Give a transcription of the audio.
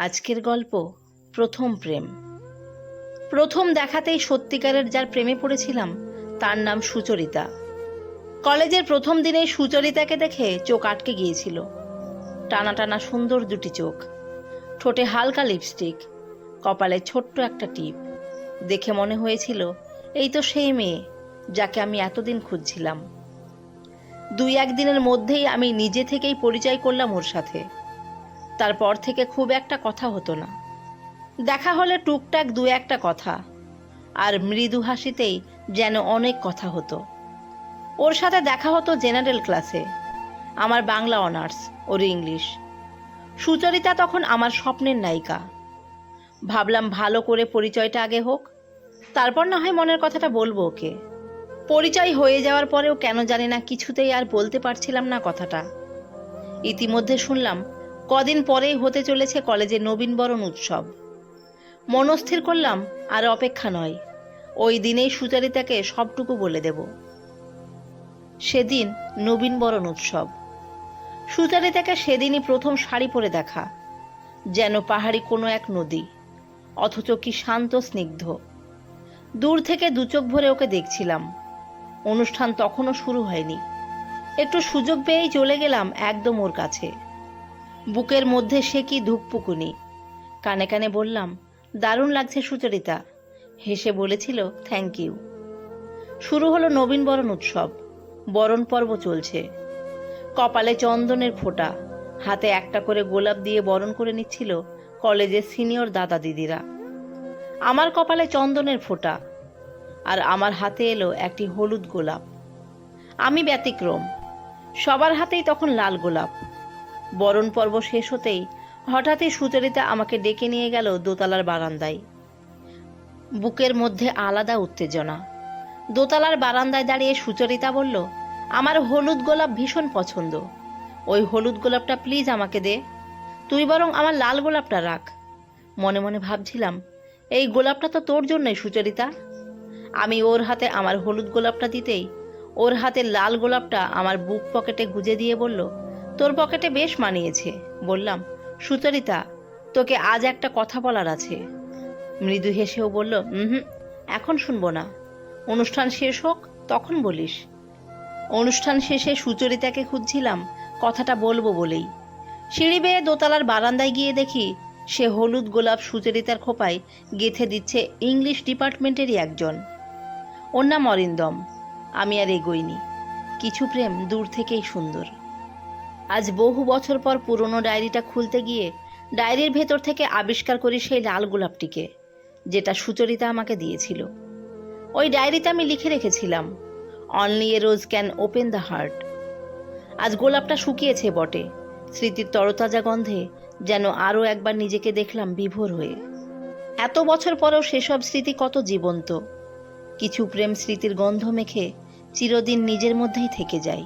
আজকের গল্প প্রথম প্রেম। প্রথম দেখাতেই সত্যিকারের যার প্রেমে পড়েছিলাম, তার নাম সুচরিতা। কলেজের প্রথম দিনেই সুচরিতাকে দেখে চোখ আটকে গিয়েছিল। টানা টানা সুন্দর দুটি চোখ, ঠোঁটে হালকা লিপস্টিক, কপালে ছোট্ট একটা টিপ। দেখে মনে হয়েছিল, এই তো সেই মেয়ে যাকে আমি এতদিন খুঁজছিলাম। দুই একদিনের মধ্যেই আমি নিজে থেকেই পরিচয় করলাম ওর সাথে। তারপর থেকে খুব একটা কথা হতো না। দেখা হলে টুকটাক দু একটা কথা, আর মৃদু হাসিতেই যেন অনেক কথা হতো। ওর সাথে দেখা হতো জেনারেল ক্লাসে, আমার বাংলা অনার্স, ওর ইংলিশ। সুচরিতা তখন আমার স্বপ্নের নায়িকা। ভাবলাম ভালো করে পরিচয়টা আগে হোক, তারপর না হয় মনের কথাটা বলব ওকে। পরিচয় হয়ে যাওয়ার পরেও কেন জানি না কিছুতেই আর বলতে পারছিলাম না কথাটা। ইতিমধ্যে শুনলাম কদিন পরেই হতে চলেছে কলেজে নবীনবরণ উৎসব। মনস্থির করলাম, আর অপেক্ষা নয়। ওই দিনেই সুচারিতাকে সবটুকু বলে দেব। সেদিন নবীনবরণ উৎসব। সুচারিতাকে সেদিনই প্রথম শাড়ি পরে দেখা, যেন পাহাড়ি কোনো এক নদী, অথচ কি শান্ত স্নিগ্ধ। দূর থেকে দু চোখ ভরে ওকে দেখছিলাম। অনুষ্ঠান তখনও শুরু হয়নি। একটু সুযোগ পেয়েই চলে গেলাম একদম ওর কাছে। বুকের মধ্যে সে কি ধুকপুকুনি কানে কানে বললাম, দারুণ লাগছে সুচরিতা। হেসে বলেছিল থ্যাংক ইউ শুরু হলো নবীন বরণ উৎসব। বরণ পর্ব চলছে। কপালে চন্দনের ফোঁটা। হাতে একটা করে গোলাপ দিয়ে বরণ করে নিচ্ছিল কলেজের সিনিয়র দাদা দিদিরা। আমার কপালে চন্দনের ফোঁটা। আর আমার হাতে এলো একটি হলুদ গোলাপ। আমি ব্যতিক্রম। সবার হাতেই তখন লাল গোলাপ। বরণ পর্ব শেষ হতেই হঠাৎই সুচরিতা আমাকে ডেকে নিয়ে গেল দোতলার বারান্দায়। বুকের মধ্যে আলাদা উত্তেজনা। দোতলার বারান্দায় দাঁড়িয়ে সুচরিতা বলল, আমার হলুদ গোলাপ ভীষণ পছন্দ। ওই হলুদ গোলাপটা প্লিজ আমাকে দে। তুই বরং আমার লাল গোলাপটা রাখ। মনে মনে ভাবছিলাম, এই গোলাপটা তো তোর জন্যই সুচরিতা। আমি ওর হাতে আমার হলুদ গোলাপটা দিতেই ওর হাতে লাল গোলাপটা আমার বুক পকেটে গুজে দিয়ে বলল তোর পকেটে বেশ মানিয়েছে বললাম, সুচরিতা, তোকে আজ একটা কথা বলার আছে। মৃদু হেসেও বলল হুম এখন শুনব না। অনুষ্ঠান শেষ হোক, তখন বলিস। অনুষ্ঠান শেষে সুচরিতাকে খুঁজছিলাম, কথাটা বলব বলেই। সিঁড়ি বেয়ে দোতলার বারান্দায় গিয়ে দেখি, সে হলুদ গোলাপ সুচরিতার খোপায় গেথে দিচ্ছে ইংলিশ ডিপার্টমেন্টেরই একজন। ওর নাম অরিন্দম, আমি আর এগোইনি। কিছু প্রেম দূর থেকেই সুন্দর। আজ বহু বছর পর পুরনো ডায়েরিটা খুলতে গিয়ে ডায়েরির ভেতর থেকে আবিষ্কার করি সেই লাল গোলাপটিকে, যেটা সুচরিতা আমাকে দিয়েছিল। ওই ডায়েরিতে আমি লিখে রেখেছিলাম only a rose can open the heart আজ গোলাপটা শুকিয়েছে বটে, স্মৃতির তরতাজা গন্ধে যেন আরও একবার নিজেকে দেখলাম বিভোর হয়ে। এত বছর পরেও সেসব স্মৃতি কত জীবন্ত। কিছু প্রেম স্মৃতির গন্ধ মেখে চিরদিন নিজের মধ্যেই থেকে যায়।